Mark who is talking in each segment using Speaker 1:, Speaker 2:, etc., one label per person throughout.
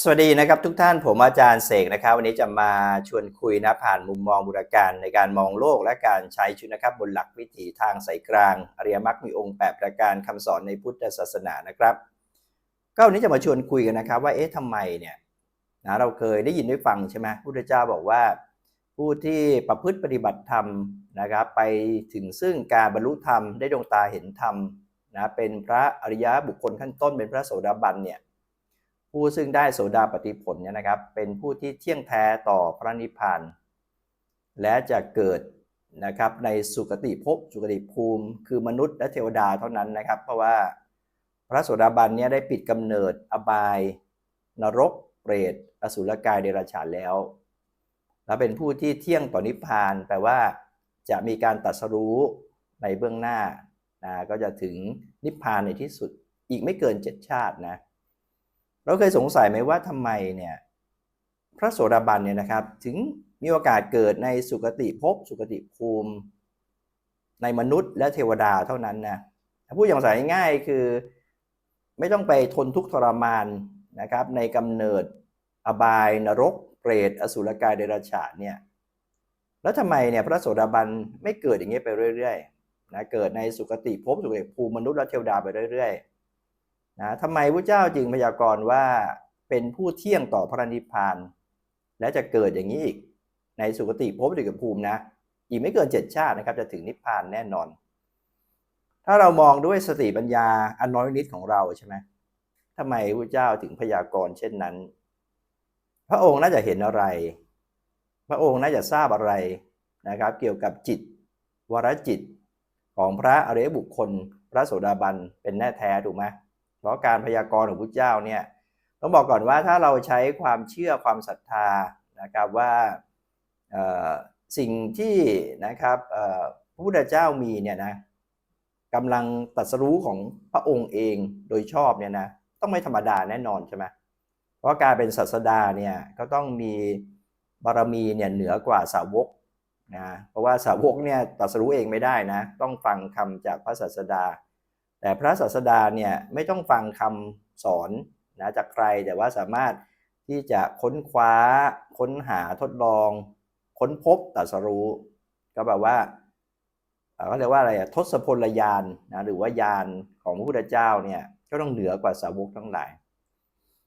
Speaker 1: สวัสดีนะครับทุกท่านผมอาจารย์เสกนะครับ วันนี้จะมาชวนคุยนะผ่านมุมมองบุรการในการมองโลกและการใช้ชีวิตนะครับบนหลักวิถีทางสายกลางอริยมรรคมีองค์8ประการคำสอนในพุทธศาสนานะครับ ก็วันนี้จะมาชวนคุยกันนะครับ ว่าเอ๊ะทำไมเนี่ยนะเราเคยได้ยินได้ฟังใช่ไหมพุทธเจ้าบอกว่า ผู้ที่ประพฤติปฏิบัติธรรมนะครับไปถึงซึ่งการบรรลุธรรมได้ดวงตาเห็นธรรมนะเป็นพระอริยบุคคลขั้นต้นเป็นพระโสดาบันเนี่ย ผู้ซึ่งได้โสดาปฏิผลเนี่ยนะครับ เป็นผู้ที่เที่ยงแท้ต่อพระนิพพาน และจะเกิดนะครับในสุคติภพสุคติภูมิ คือมนุษย์และเทวดาเท่านั้นนะครับ เพราะว่าพระโสดาบันเนี่ยได้ปิดกำเนิดอบาย นรก เปรต อสุรกายเดรัจฉานแล้ว และเป็นผู้ที่เที่ยงต่อนิพพานแปลว่าจะมีการตรัสรู้ในเบื้องหน้านะก็จะถึงนิพพานในที่สุดอีกไม่เกินเจ็ดชาตินะ เราเคยสงสัยไหมว่าทำไมเนี่ยพระโสดาบันเนี่ยนะครับถึงมีโอกาสเกิดในสุคติภพสุคติภูมิ ในมนุษย์และเทวดาเท่านั้นนะพูดอย่างสายง่ายคือ ไม่ต้องไปทนทุกข์ทรมานนะครับในกำเนิดอบายนรกเปรตอสุรกายเดรัจฉานเนี่ยแล้วทำไมเนี่ยพระโสดาบันไม่เกิดอย่างนี้ไปเรื่อยๆนะเกิดในสุคติภพสุคติภูมิมนุษย์และเทวดาไปเรื่อยๆ นะทำไมพระเจ้าจึงพยากรณ์ว่าเป็นผู้เที่ยงต่อพระนิพพาน และจะเกิดอย่างนี้อีก ในสุคติภพสุคติภูมินะ อีกไม่เกินเจ็ดชาตินะครับ จะถึงนิพพานแน่นอน ถ้าเรามองด้วยสติปัญญาอันน้อยนิดของเราใช่ไหมทำไมพระเจ้าถึงพยากรณ์เช่นนั้น พระองค์น่าจะเห็นอะไร พระองค์น่าจะทราบอะไรนะครับ เกี่ยวกับจิต วรจิตของพระอริยบุคคล พระโสดาบันเป็นแน่แท้ถูกไหม เพราะการพยากรณ์ของพุทธเจ้าเนี่ยต้องบอกก่อนว่าถ้าเราใช้ความเชื่อความศรัทธานะครับว่าสิ่งที่นะครับพระพุทธเจ้ามีเนี่ยนะกำลังตรัสรู้ของพระองค์เองโดยชอบเนี่ยนะต้องไม่ธรรมดาแน่นอนใช่ไหมเพราะการเป็นศาสดาเนี่ยก็ต้องมีบารมีเนี่ยเหนือกว่าสาวกนะเพราะว่าสาวกเนี่ยตรัสรู้เองไม่ได้นะต้องฟังคำจากพระศาสดา แต่พระศาสดาเนี่ยไม่ต้องฟังคำสอนนะจากใครแต่ว่าสามารถที่จะค้นคว้าค้นหาทดลอง ค้นพบตรัสรู้ ก็แบบว่าเขาเรียกว่าอะไรทศพลยานนะหรือว่ายานของพระพุทธเจ้าเนี่ยก็ต้องเหนือกว่าสาวกทั้งหลาย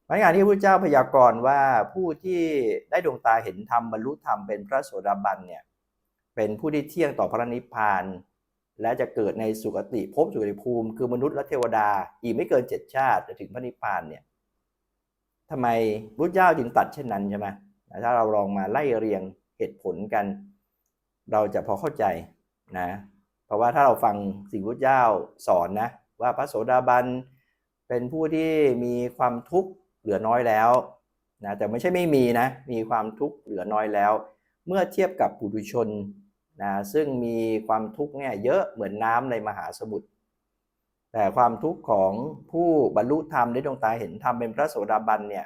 Speaker 1: เพราะงานที่พระเจ้าพยากรณ์ว่าผู้ที่ได้ดวงตาเห็นธรรมบรรลุธรรมเป็นพระโสดาบันเนี่ยเป็นผู้ที่เที่ยงต่อพระนิพพาน และจะเกิดในสุคติภพสุคติภูมิ คือมนุษย์และเทวดา อีกไม่เกินเจ็ดชาติจะถึงพระนิพพานเนี่ยทำไมพุทธเจ้าจึงตัดเช่นนั้นใช่ไหมถ้าเราลองมาไล่เรียงเหตุผลกัน เราจะพอเข้าใจนะ เพราะว่าถ้าเราฟังสิ่งพุทธเจ้าสอนนะว่าพระโสดาบันเป็นผู้ที่มีความทุกข์เหลือน้อยแล้วนะแต่ไม่ใช่ไม่มีนะมีความทุกข์เหลือน้อยแล้ว เมื่อเทียบกับปุถุชน นะซึ่งมีความทุกข์เนี่ยเยอะเหมือนน้ำในมหาสมุทรแต่ความทุกข์ของผู้บรรลุธรรมได้ดวงตาเห็นธรรมเป็นพระโสดาบันเนี่ย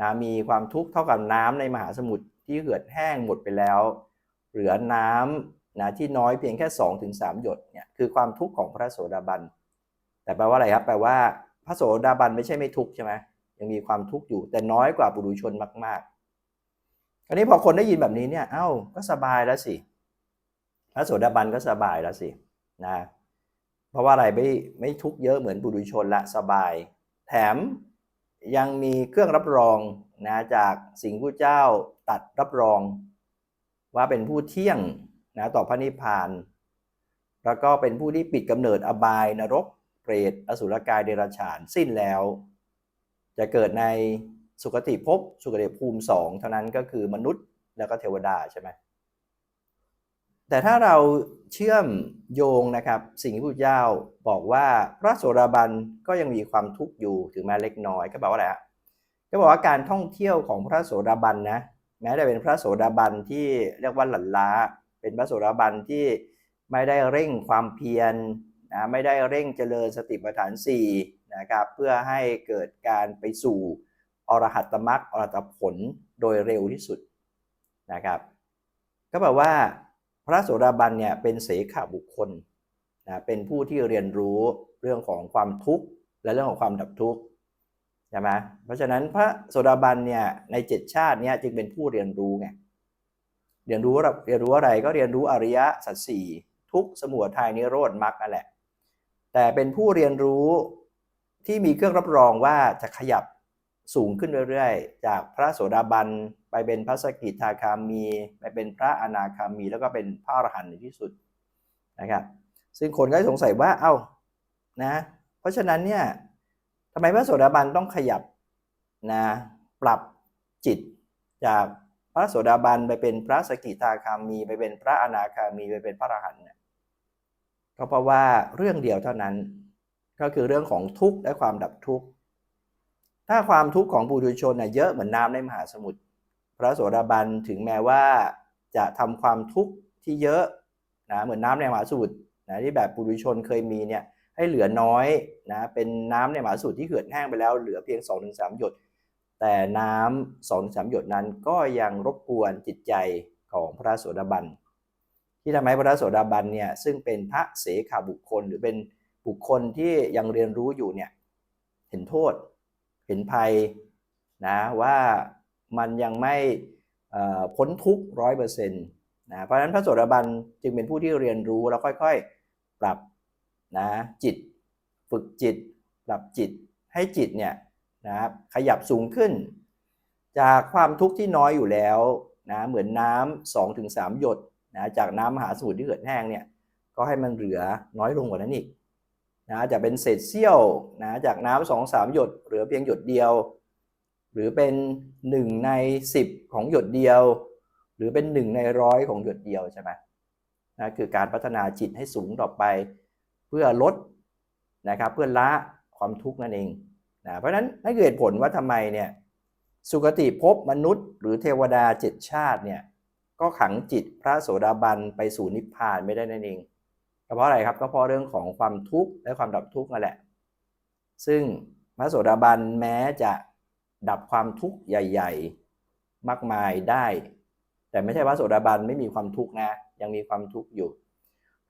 Speaker 1: นะมีความทุกข์เท่ากับน้ำในมหาสมุทรที่เหือดแห้งหมดไปแล้ว เหลือน้ำนะที่น้อยเพียงแค่2สหยดเนี่ยคือความทุกข์ของพระโสดาบัน แต่แปลว่าอะไรครับแปลว่าพระโสดาบันไม่ใช่ไม่ทุกข์ใช่ไหมยังมีความทุกข์อยู่แต่น้อยกว่าปุถุชนมากๆคราวนี้พอคนได้ยินแบบนี้เนี่ยเอ้าก็สบายแล้วสิ ระโสดาบันก็สบายแล้วสินะเพราะว่าอะไรไม่ไม่ทุกเยอะเหมือนบุรุชนละสบาย แถมยังมีเครื่องรับรองนะจากสิ่งผู้เจ้าตัดรับรอง ว่าเป็นผู้เที่ยงนะต่อพระนิพพาน แล้วก็เป็นผู้ที่ปิดกำเนิดอบายนรกเปรตอสุรกายเดรัจฉานสิ้นแล้ว จะเกิดในสุคติภพสุคติภูมิสองเท่านั้นก็คือมนุษย์แล้วก็เทวดาใช่ไหม แต่ถ้าเราเชื่อมโยงนะครับสิ่งที่พระเจ้าบอกว่าพระโสดาบันก็ยังมีความทุกข์อยู่ถึงแม้เล็กน้อยก็บอกว่าอะไรฮะก็บอกว่าการท่องเที่ยวของพระโสดาบันนะแม้จะเป็นพระโสดาบันที่เรียกว่าหลั่นล้า เป็นพระโสดาบันที่ไม่ได้เร่งความเพียรนะไม่ได้เร่งเจริญสติปัฏฐาน4นะครับเพื่อให้เกิดการไปสู่อรหัตมรรคอรหัตผลโดยเร็วที่สุดนะครับ ก็แปลว่า พระโสดาบันเนี่ยเป็นเสขบุคคลนะเป็นผู้ที่เรียนรู้เรื่องของความทุกข์และเรื่องของความดับทุกข์ใช่ไหมเพราะฉะนั้นพระโสดาบันเนี่ยในเจ็ดชาติเนี่ยจึงเป็นผู้เรียนรู้ไงเรียนรู้เรียนรู้อะไรก็เรียนรู้อริยสัจสี่ทุกสมุทัยนิโรธมรรคนั่นแหละ แต่เป็นผู้เรียนรู้ที่มีเครื่องรับรองว่าจะขยับ สูงขึ้นเรื่อยๆ จากพระโสดาบันไปเป็นพระสกิทาคามี ไปเป็นพระอนาคามี แล้วก็เป็นพระอรหันต์ในที่สุดนะครับ ซึ่งคนก็สงสัยว่า เอ้านะเพราะฉะนั้นเนี่ยทำไมพระโสดาบันต้องขยับนะปรับจิตจากพระโสดาบันไปเป็นพระสกิทาคามี ไปเป็นพระอนาคามี ไปเป็นพระอรหันต์เนี่ยก็เพราะว่าเรื่องเดียวเท่านั้น ก็คือเรื่องของทุกข์และความดับทุกข์ ถ้าความทุกข์ของปุถุชนเน่ยเยอะเหมือนน้ำในมหาสมุทรพระโสดาบันถึงแม้ว่าจะทำความทุกข์ที่เยอะนะเหมือนน้ำในมหาสมุทรนะที่แบบปุถุชนเคยมีเนี่ยให้เหลือน้อยนะเป็นน้ำในมหาสมุทรที่เหือดแห้งไปแล้วเหลือเพียง 2-3 หยด แต่น้ำสองสามหยดนั้นก็ยังรบกวนจิตใจของพระโสดาบันที่ทำให้พระโสดาบันเนี่ยซึ่งเป็นพระเสขาบุคคลหรือเป็นบุคคลที่ยังเรียนรู้อยู่เนี่ยเห็นโทษ เห็นภัยนะว่ามันยังไม่พ้นทุกร้อยเปอร์เซ็นต์นะเพราะฉะนั้นพระโสดาบันจึงเป็นผู้ที่เรียนรู้แล้วค่อยๆปรับนะจิต ฝึกจิต ปรับจิตให้จิตเนี่ยนะครับขยับสูงขึ้น จากความทุกข์ที่น้อยอยู่แล้วนะเหมือนน้ำสองถึงสามหยดนะจากน้ำมหาสมุทรที่เกิดแห้งเนี่ยก็ให้มันเหลือน้อยลงกว่านั้นอีก นะจะเป็นเศษเสี้ยวนะจากน้ำสองสามหยดเหลือเพียงหยดเดียว หรือเป็นหนึ่งในสิบของหยดเดียว หรือเป็นหนึ่งในร้อยของหยดเดียวใช่ไหมนะคือการพัฒนาจิตให้สูงต่อไป เพื่อลดนะครับเพื่อละความทุกข์นั่นเองนะเพราะฉะนั้นนั่นคือเหตุผลว่าทำไมเนี่ยสุคติภพมนุษย์ หรือเทวดาเจ็ดชาติเนี่ยก็ขังจิตพระโสดาบันไปสู่นิพพานไม่ได้นั่นเอง ก็เพราะอะไรครับก็เพราะเรื่องของความทุกข์และความดับทุกข์นั่นแหละ ซึ่งพระโสดาบันแม้จะดับความทุกข์ใหญ่ ๆ มากมายได้ แต่ไม่ใช่พระโสดาบันไม่มีความทุกข์นะยังมีความทุกข์อยู่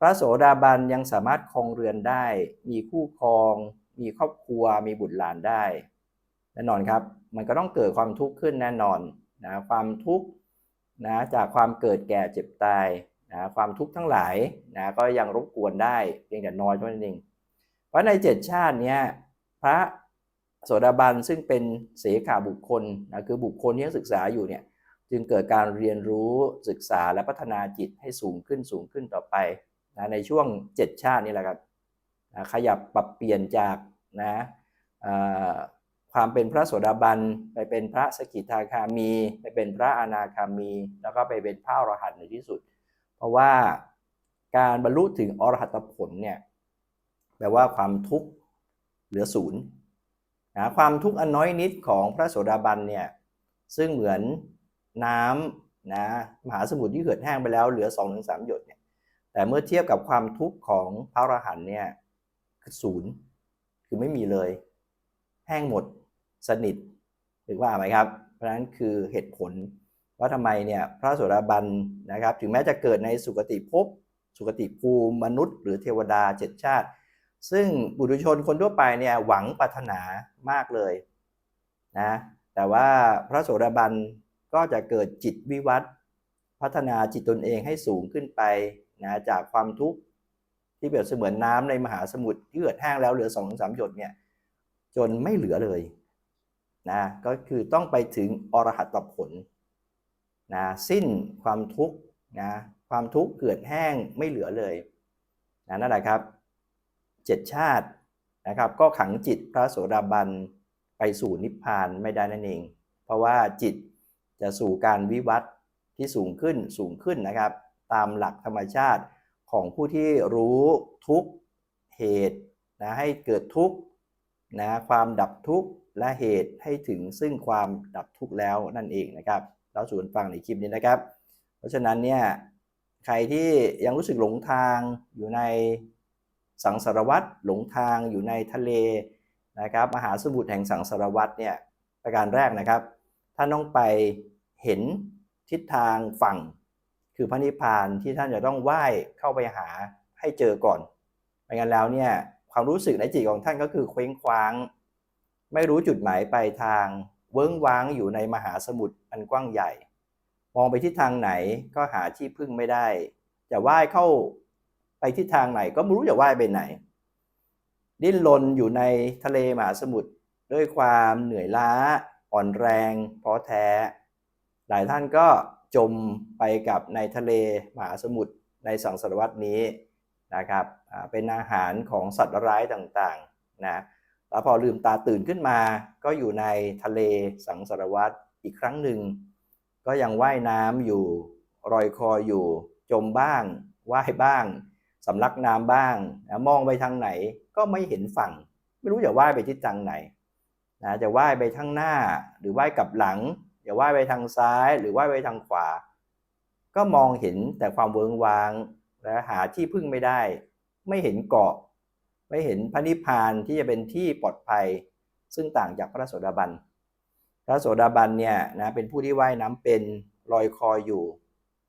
Speaker 1: พระโสดาบันยังสามารถครองเรือนได้ มีคู่ครอง มีครอบครัว มีบุตรหลานได้แน่นอนครับ มันก็ต้องเกิดความทุกข์ขึ้นแน่นอนนะความทุกข์นะจากความเกิดแก่เจ็บตาย นะความทุกข์ทั้งหลายนะก็ยังรบกวนได้เพียงแต่น้อยเท่านั้นเองเพราะในเจ็ดชาติเนี้ยพระโสดาบันซึ่งเป็นเสขาบุคคลนะคือบุคคลที่ศึกษาอยู่เนี่ยจึงเกิดการเรียนรู้ศึกษาและพัฒนาจิตให้สูงขึ้นสูงขึ้นต่อไปนะในช่วง 7 ชาตินี่แหละครับนะขยับปรับเปลี่ยนจากนะความเป็นพระโสดาบันไปเป็นพระสกิทาคามี ไปเป็นพระอนาคามี แล้วก็ไปเป็นพระอรหันต์ในที่สุด เพราะว่าการบรรลุถึงอรหัตผลเนี่ยแปลว่าความทุกข์เหลือศูนย์นะความทุกข์อันน้อยนิดของพระโสดาบันเนี่ยซึ่งเหมือนน้ำนะมหาสมุทรที่เหือดแห้งไปแล้วเหลือ2-3หยดเนี่ยแต่เมื่อเทียบกับความทุกข์ของพระอรหันต์เนี่ยคือศูนย์คือไม่มีเลย แห้งหมดสนิทหรือว่าไหมครับ เพราะนั้นคือเหตุผล ว่าทำไมเนี่ยพระโสดาบันนะครับ ถึงแม้จะเกิดในสุคติภพสุคติภูมิมนุษย์ หรือเทวดาเจ็ดชาติ ซึ่งบุตุชนคนทั่วไปเนี่ยหวังปรารถนามากเลยนะแต่ว่าพระโสดาบันก็จะเกิดจิตวิวัฒน์พัฒนาจิตตนเองให้สูงขึ้นไปนะจากความทุกข์ที่เปรียบเสมือนน้ำในมหาสมุทรที่เกิดแห้งแล้วเหลือสองสามหยดเนี่ยจนไม่เหลือเลยนะก็คือต้องไปถึงอรหัตผล นะสิ้นความทุกข์นะความทุกข์เกิดแห้งไม่เหลือเลยนะนั่นแหละครับเจ็ดชาตินะครับก็ขังจิตพระโสดาบันไปสู่นิพพานไม่ได้นั่นเอง เพราะว่าจิตจะสู่การวิวัฒน์ที่สูงขึ้นสูงขึ้นนะครับ ตามหลักธรรมชาติของผู้ที่รู้ทุกเหตุนะให้เกิดทุกนะความดับทุกข์และเหตุให้ถึงซึ่งความดับทุกข์แล้วนั่นเองนะครับ เราสูนฟังในคลิปนี้นะครับ เพราะฉะนั้นเนี่ยใครที่ยังรู้สึกหลงทางอยู่ในสังสารวัตรหลงทางอยู่ในทะเลนะครับมหาสมุทรแห่งสังสารวัตรเนี่ยประการแรกนะครับท่านต้องไปเห็นทิศทางฝั่ง คือพระนิพพานที่ท่านจะต้องไหว้เข้าไปหาให้เจอก่อนไม่งั้นแล้วเนี่ยความรู้สึกในจิตของท่านก็คือเคว้งคว้าง ไม่รู้จุดหมายปลายทาง เวิ้งว้างอยู่ในมหาสมุทรอันกว้างใหญ่ มองไปทิศทางไหนก็หาที่พึ่งไม่ได้ จะว่ายเข้าไปทิศทางไหนก็ไม่รู้จะว่ายไปไหน ดิ้นรนอยู่ในทะเลมหาสมุทรด้วยความเหนื่อยล้าอ่อนแรงท้อแท้ หลายท่านก็จมไปกับในทะเลมหาสมุทรในสังสารวัตนี้นะครับเป็นอาหารของสัตว์ร้ายต่างๆนะ แล้วพอลืมตาตื่นขึ้นมา ก็อยู่ในทะเลสังสารวัตอีกครั้งหนึ่ง ก็ยังว่ายน้ำอยู่รอยคออยู่ จมบ้างว่ายบ้างสำลักน้ำบ้างนะมองไปทางไหนก็ไม่เห็นฝั่ง ไม่รู้จะว่ายไปทิศทางไหนนะจะว่ายไปทางหน้าหรือว่ายกลับหลังจะว่ายไปทางซ้ายหรือว่ายไปทางขวา ก็มองเห็นแต่ความเวิงวางและหาที่พึ่งไม่ได้ ไม่เห็นเกาะ ไม่เห็นพระนิพพานที่จะเป็นที่ปลอดภัย ซึ่งต่างจากพระโสดาบัน พระโสดาบันเนี่ยนะเป็นผู้ที่ว่ายน้ำเป็นลอยคออยู่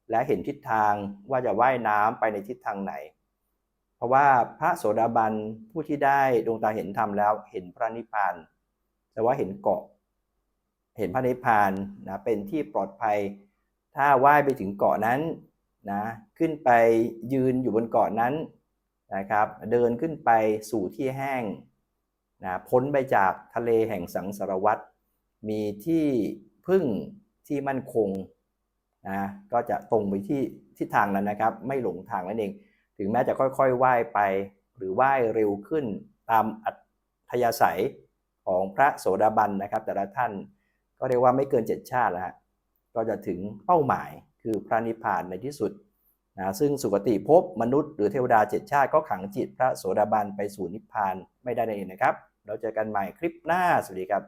Speaker 1: และเห็นทิศทางว่าจะว่ายน้ำไปในทิศทางไหน เพราะว่าพระโสดาบันผู้ที่ได้ดวงตาเห็นธรรมแล้วเห็นพระนิพพาน แต่ว่าเห็นเกาะ เห็นพระนิพพานนะเป็นที่ปลอดภัย ถ้าว่ายไปถึงเกาะนั้นนะขึ้นไปยืนอยู่บนเกาะนั้น นะครับเดินขึ้นไปสู่ที่แห้งนะพ้นไปจากทะเลแห่งสังสารวัตรมีที่พึ่งที่มั่นคงนะก็จะตรงไปที่ทิศทางนั้นนะครับ ไม่หลงทางนั่นเอง ถึงแม้จะค่อยๆว่ายไป หรือว่ายเร็วขึ้นตามอัธยาศัยของพระโสดาบันนะครับ แต่ละท่านก็เรียกว่าไม่เกินเจ็ดชาติแล้วฮะก็จะถึงเป้าหมายคือพระนิพพานในที่สุด นะซึ่งสุคติภพมนุษย์หรือเทวดาเจ็ดชาติก็ขังจิตพระโสดาบันไปสู่นิพพานไม่ได้นั่นเองนะครับ เราเจอกันใหม่คลิปหน้า สวัสดีครับ